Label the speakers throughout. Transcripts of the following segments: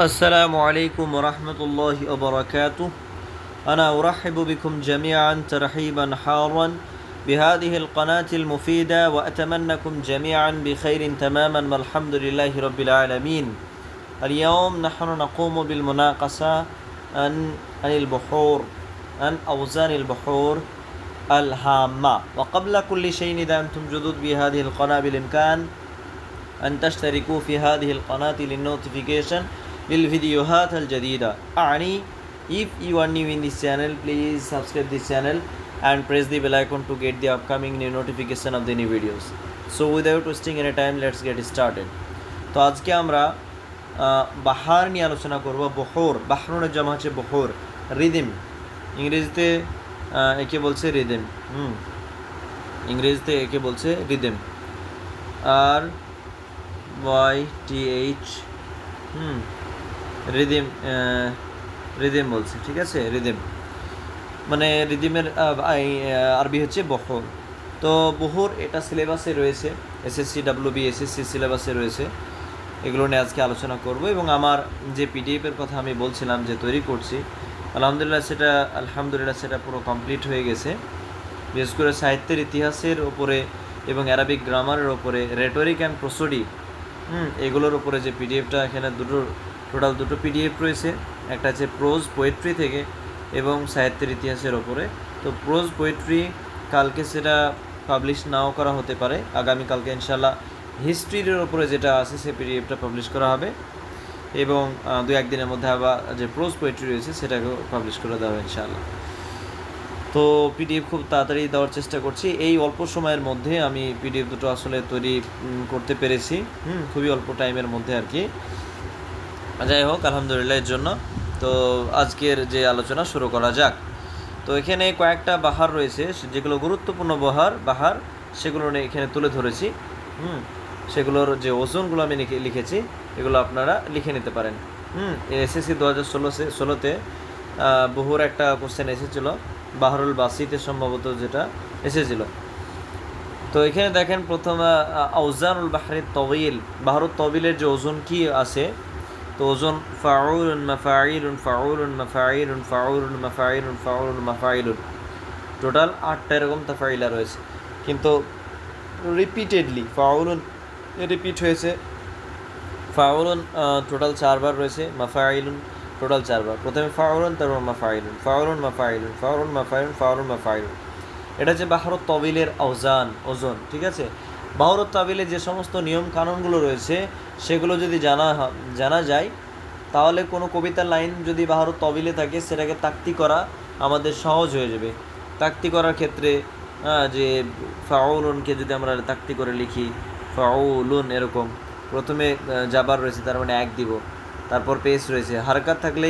Speaker 1: السلام عليكم ورحمة الله وبركاته. أنا أرحب بكم جميعا ترحيبا حارا بهذه القناة المفيدة وأتمنىكم جميعا بخير تماما والحمد لله رب العالمين. اليوم نحن نقوم بالمناقشة عن عن البحور عن أوزان البحور الهامة. وقبل كل شيء إذا أنتم جدد بهذه القناة بالإمكان أن تشتركوا في هذه القناة للنوتيفيكيشن للفيديوهات الجديدة أعني if you are new in this channel please subscribe this channel and press the bell icon to get the upcoming new notification of the new videos so without wasting any time let's get started তো আজকে আমরা আহ, বাহার নিয়ে আলোচনা করব বহর বাহরুনের জমা হচ্ছে বহর রিদিম ইংরেজিতে আহ, একে বলছে রিদিম হুম ইংরেজিতে একে বলছে rhythm R Y T H হুম রিদিম রিদিম বলছে, ঠিক আছে? রিদিম। মানে রিদিমের আরবি হচ্ছে বহর। তো বহর এটা সিলেবাসে রয়েছে, এসএসসি ডাব্লিউবি এসএসসি সিলেবাসে রয়েছে। এগুলো নিয়ে আজকে আলোচনা করব এবং আমার যে পিডিএফের কথা আমি বলছিলাম যে তৈরি করছি, আলহামদুলিল্লাহ সেটা আলহামদুলিল্লাহ সেটা পুরো কমপ্লিট হয়ে গেছে। বিশেষ করে সাহিত্যের ইতিহাসের ওপরে এবং অ্যারাবিক গ্রামারের ওপরে রেটোরিক অ্যান্ড প্রসোডি হুম, এগুলোর ওপরে যে পিডিএফটা এখানে দুটো টোটাল দুটো পিডিএফ রয়েছে, একটা আছে প্রোজ পোয়েট্রি থেকে এবং সাহিত্যের ইতিহাসের ওপরে। তো প্রোজ পোয়েট্রি কালকে সেটা পাবলিশ নাও করা হতে পারে। আগামীকালকে ইনশাল্লাহ হিস্ট্রির ওপরে যেটা আছে সে পিডিএফটা পাবলিশ করা হবে। এবং দু একদিনের মধ্যে আবার যে প্রোজ পোয়েট্রি রয়েছে সেটাকেও পাবলিশ করে দেওয়া হবে ইনশাআল্লাহ। তো পিডিএফ খুব তাড়াতাড়ি দেওয়ার চেষ্টা করছি। এই অল্প সময়ের মধ্যে আমি পিডিএফ দুটো আসলে তৈরি করতে পেরেছি। হুম, খুবই অল্প টাইমের মধ্যে আর কি। যাই হোক, আলহামদুলিল্লাহ এর জন্য। তো আজকের যে আলোচনা শুরু করা যাক। তো এখানে কয়েকটা বাহার রয়েছে যেগুলো গুরুত্বপূর্ণ বাহার বাহার, সেগুলো এখানে তুলে ধরেছি। হুম, সেগুলোর যে ওজনগুলো আমি লিখে লিখেছি, এগুলো আপনারা লিখে নিতে পারেন। হুম এসএসসি দু হাজার ষোলো ষোলোতে বহুর একটা কোশ্চেন এসেছিল, বাহরুল বাসিতে সম্ভবত যেটা এসেছিল। তো এখানে দেখেন প্রথম আউজানুল বাহরের তবিল। বাহরুল তবিলের যে ওজন কি আছে তো ওজন ফাউলুন মাফাইলুন ফাউলুন মাফাইলুন ফাউলুন মাফাইলুন ফাউলুন মাফাইলুন। টোটাল আটটা এরকম তাফাইলা রয়েছে। কিন্তু রিপিটেডলি ফাউলুন রিপিট হয়েছে। ফাউলুন টোটাল চারবার রয়েছে। মাফাইলুন টোটাল চারবার। প্রথমে ফাউলুন, তারপর মাফাইলুন। ফাউলুন মাফাইলুন ফাউলুন মাফাইলুন ফাউলুন, মাফাইলুন। এটা হচ্ছে বাহরত তবিলের আউজান ওজন, ঠিক আছে? বাহরত তবিলের যে সমস্ত নিয়ম কানুনগুলো রয়েছে সেগুলো যদি জানা জানা যায়, তাহলে কোনো কবিতার লাইন যদি বাহরত তবিলে থাকে, সেটাকে তাক্তি করা আমাদের সহজ হয়ে যাবে। তাক্তি করার ক্ষেত্রে যে ফাউলুনকে যদি আমরা তাক্তি করে লিখি, ফাউলুন এরকম, প্রথমে জাবার রয়েছে, তার মানে এক দিব, তারপর পেস রয়েছে, হারকাত থাকলে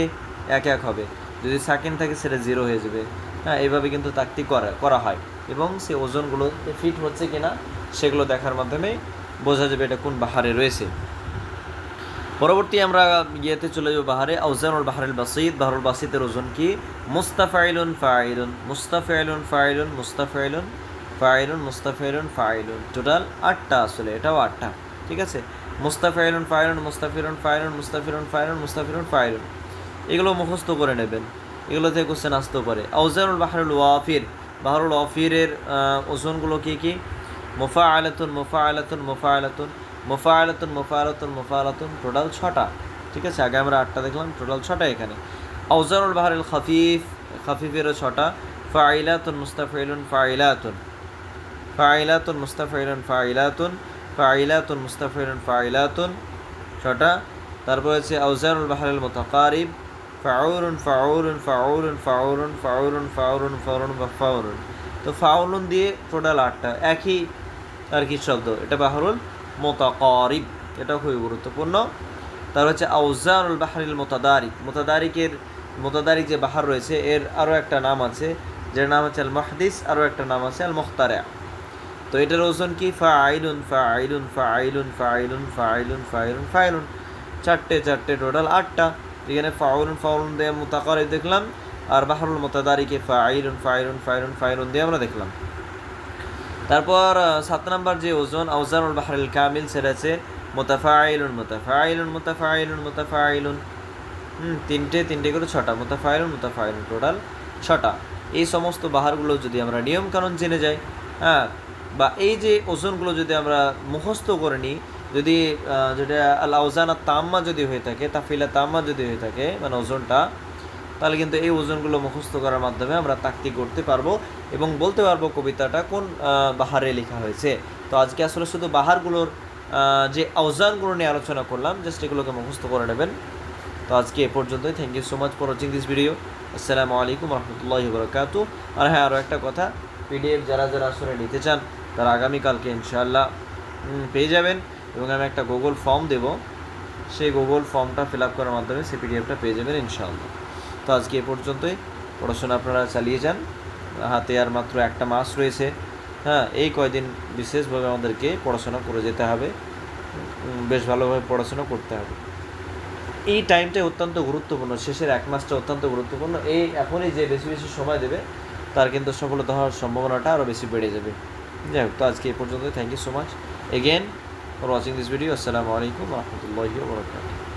Speaker 1: এক এক হবে, যদি সাকেন থাকে সেটা জিরো হয়ে যাবে। হ্যাঁ এইভাবে কিন্তু তাক্তি করা করা হয়, এবং সে ওজনগুলো ফিট হচ্ছে কিনা, সেগুলো দেখার মাধ্যমে বোঝা যাবে এটা কোন বাহারে রয়েছে। পরবর্তী আমরা ইয়েতে চলে যাব বাহারে। আউজানুল বাহারুল বাসিদ। বাহারুল বাসিদের ওজন কি? মুস্তাফাইলুন ফাইলুন। মুস্তাফাইলুন ফাইলুন। মুস্তাফাইলুন ফাইলুন। মুস্তাফাইলুন ফাইলুন। টোটাল আটটা আসলে, এটাও আটটা। ঠিক আছে? মুস্তাফাইলুন ফাইলুন, মুস্তাফিরুন ফাইলুন মুস্তাফিরুন ফাইলুন মুস্তাফিরুন ফাইলুন। এগুলো মুখস্থ করে নেবেন। এগুলো থেকে কোশ্চেন আসতেও পারে। আউজানুল বাহারুল ওয়াফির। বাহারুল ওয়াফিরের ওজনগুলো কি কি? মুফা আলাতুন মুফা আলাতুন মুফা আলাতুন মুফা আলাতুন মুফা আলাতুন মুফা আলাতুন টোটাল ছটা। ঠিক আছে? আগে আমরা আটটা দেখলাম টোটাল ছটা এখানে। আউজানুল বাহারুল খাফিফ, খাফিফেরও ছটা। ফাইলাতুন মুস্তাফিলুন ফাইলাতুন ফাইলাতুন মুস্তাফিলুন ফাইলাতুন ফাইলাতুন মুস্তাফিলুন ফাইলাতুন ছটা। তারপর হচ্ছে আউজানুল বাহারুল মুতাকারিব। ফাউরুন ফাউরুন ফাউরুন ফাউরুন ফাউরুন ফাউরুন ফাউরুন বা ফাউরুন। তো ফাউলুন দিয়ে টোটাল আটটা। একই আর কি শব্দ? এটা বাহরুল মোতাকারিব। এটাও খুবই গুরুত্বপূর্ণ। তার হচ্ছে আউজানুল বাহারিল মোতাদারিক। মোতাদারিকের, মোতাদারিক যে বাহার রয়েছে, এর আরও একটা নাম আছে যার নাম হচ্ছে আল মাহদিস আরও একটা নাম আছে আল মুখতারা তো এটার ওজন কি? ফা আইলুন ফা আইলুন ফা আইলুন ফা আইলুন ফা আইলুন ফা আইলুন ফা আইলুন চারটে চারটে টোটাল আটটা। এখানে ফাউলুন ফাউলুন দিয়ে মোতাকারিব দেখলাম, আর বাহারুল মোতাদারিকে ফা আইলুন ফা আইলুন ফা আইলুন ফা আইলুন দিয়ে আমরা দেখলাম। তারপর সাত নাম্বার যে ওজন, আউজানুল বাহরুল কামিল সেটা আছে। মোতাফাইলুন মোতাফাইলুন মোতাফাইলুন মোতাফাইলুন। হুম, তিনটে তিনটে করে ছটা। মুতাফাইল মুতাফাইল টোটাল ছটা। এই সমস্ত বাহারগুলো যদি আমরা নিয়মকানুন জেনে যাই হ্যাঁ বা এই যে ওজনগুলো যদি আমরা মুখস্থ করে নিই, যদি যেটা আল আউজানা তাম্মা যদি হয়ে থাকে, তাফিলা তাম্মা যদি হয়ে থাকে মানে ওজনটা তাহলে কিন্তু এই ওজনগুলো মুখস্থ করার মাধ্যমে আমরা তাক্তি করতে পারব এবং বলতে পারব কবিতাটা কোন বাহারে লেখা হয়েছে। তো আজকে আসলে শুধু বাহারগুলোর যে আউজানগুলো নিয়ে আলোচনা করলাম জাস্ট এগুলোকে মুখস্থ করে নেবেন। তো আজকে এ পর্যন্তই। Thank you so much for watching this video আসসালামু আলাইকুম রহমতুল্লাহ বরকাত আর হ্যাঁ আরও একটা কথা, পিডিএফ যারা যারা আসলে নিতে চান, তারা আগামীকালকে ইনশাআল্লাহ পেয়ে যাবেন। এবং আমি একটা গুগল ফর্ম দেব। সেই গুগল ফর্মটা ফিল আপ করার মাধ্যমে সেই পিডিএফটা পেয়ে যাবেন ইনশাআল্লাহ। তো আজকে এ পর্যন্তই। পড়াশোনা আপনারা চালিয়ে যান। হাতে আর মাত্র একটা মাস রয়েছে। হ্যাঁ এই কয়দিন বিশেষভাবে আমাদেরকে পড়াশোনা করে যেতে হবে। বেশ ভালোভাবে পড়াশোনা করতে হবে। এই টাইমটা অত্যন্ত গুরুত্বপূর্ণ। শেষের এক মাসটা অত্যন্ত গুরুত্বপূর্ণ। এই এখনই যে বেশি বেশি সময় দেবে, তার কিন্তু সফলতা হওয়ার সম্ভাবনাটা আরও বেশি বেড়ে যাবে। যাই হোক, তো আজকে এই পর্যন্ত thank you so much again for watching this video আসসালামু আলাইকুম রহমতুল্লাহি